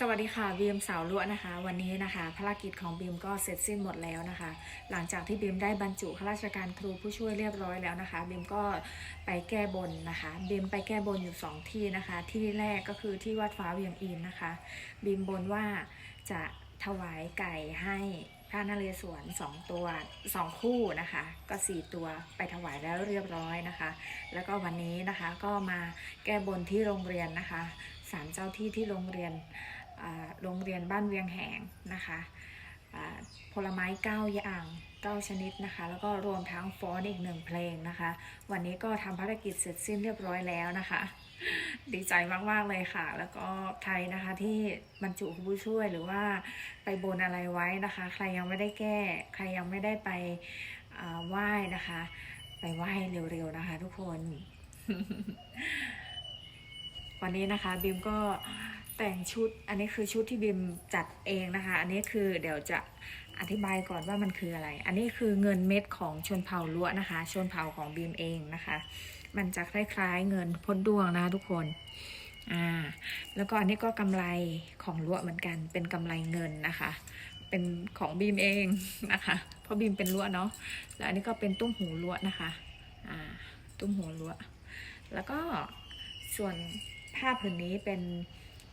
สวัสดีค่ะบีมสาวลวนะคะ วันนี้นะคะ ภารกิจของบีมก็เสร็จสิ้นหมดแล้วนะคะ หลังจากที่บีมได้บรรจุข้าราชการครูผู้ช่วยเรียบร้อยแล้วนะคะบีมก็ไปแก้บนนะคะบีมไปแก้บนอยู่สองที่นะคะ ที่แรกก็คือที่วัดฟ้าเวียงอินนะคะบีมบนว่าจะถวายไก่ให้พระนเรศวรสองตัวสองคู่นะคะ ก็สี่ตัวไปถวายแล้วเรียบร้อยนะคะ แล้วก็วันนี้นะคะก็มาแก้บนที่โรงเรียนนะคะศาลเจ้าที่ที่โรงเรียน โรงเรียนบ้านเวียงแหงนะคะผลไม้ 9 อย่าง 9 ชนิดนะคะ แล้วก็รวมทั้งฟ้อนอีกหนึ่งเพลงนะคะ วันนี้ก็ทำภารกิจเสร็จสิ้นเรียบร้อยแล้วนะคะ ดีใจมาก ๆ เลยค่ะ แล้วก็ใครนะคะที่บรรจุผู้ช่วยหรือว่าไปบนอะไรไว้นะคะ ใครยังไม่ได้แก้ ใครยังไม่ได้ไปไหว้นะคะ ไปไหว้เร็ว ๆ นะคะ ทุกคน วันนี้นะคะบิมก็ แต่งชุด อันนี้คือชุดที่บิมจัดเองนะคะ อันนี้คือเดี๋ยวจะอธิบายก่อนว่ามันคืออะไร อันนี้คือเงินเม็ดของชนเผ่าล้วนะคะ ชนเผ่าของบิมเองนะคะ มันจะคล้ายๆ เงินพ้นดวงนะคะทุกคน อ่า แล้วก็อันนี้ก็กำไรของล้วเหมือนกัน เป็นกำไรเงินนะคะ เป็นของบีมเองนะคะ เพราะบีมเป็นล้วเนาะ แล้วอันนี้ก็เป็นตุ้มหูล้วนะคะ อ่า ตุ้มหูล้วแล้วก็ส่วนผ้าผืนนี้เป็น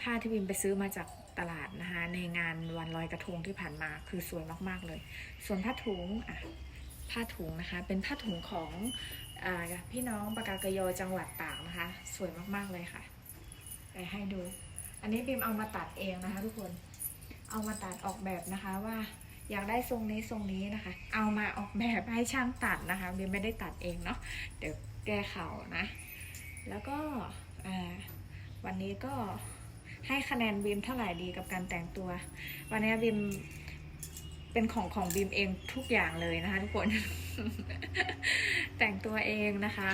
ผ้าที่บิมไปซื้อมาจากตลาดนะคะในงานวันลอยกระทงที่ผ่านมาคือสวยมากๆเลย ส่วนผ้าถุงอะผ้าถุงนะคะ เป็นผ้าถุงของอพี่น้องปากากยอจังหวัดตากนะคะ สวยมากๆเลยค่ะ ไปให้ดู อันนี้บิมเอามาตัดเองนะคะ ทุกคนเอามาตัดออกแบบนะคะว่าอยากได้ทรงนี้ทรงนี้นะคะ เอามาออกแบบให้ช่างตัดนะคะบิมไม่ได้ตัดเองเนาะเดี๋ยวแก้เข่านะ แล้วก็วันนี้ก็ ให้คะแนนบีมเท่าไหร่ดีกับการแต่งตัว วันนี้บีมเป็นของของบีมเองทุกอย่างเลยนะคะทุกคน แต่งตัวเองนะคะ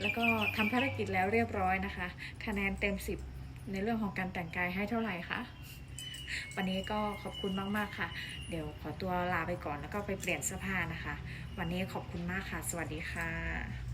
แล้วก็ทำภารกิจแล้วเรียบร้อยนะคะ คะแนนเต็มสิบในเรื่องของการแต่งกายให้เท่าไหร่คะวันนี้ก็ขอบคุณมาก ๆ ค่ะ เดี๋ยวขอตัวลาไปก่อนแล้วก็ไปเปลี่ยนเสื้อผ้านะคะ วันนี้ขอบคุณมากค่ะ สวัสดีค่ะ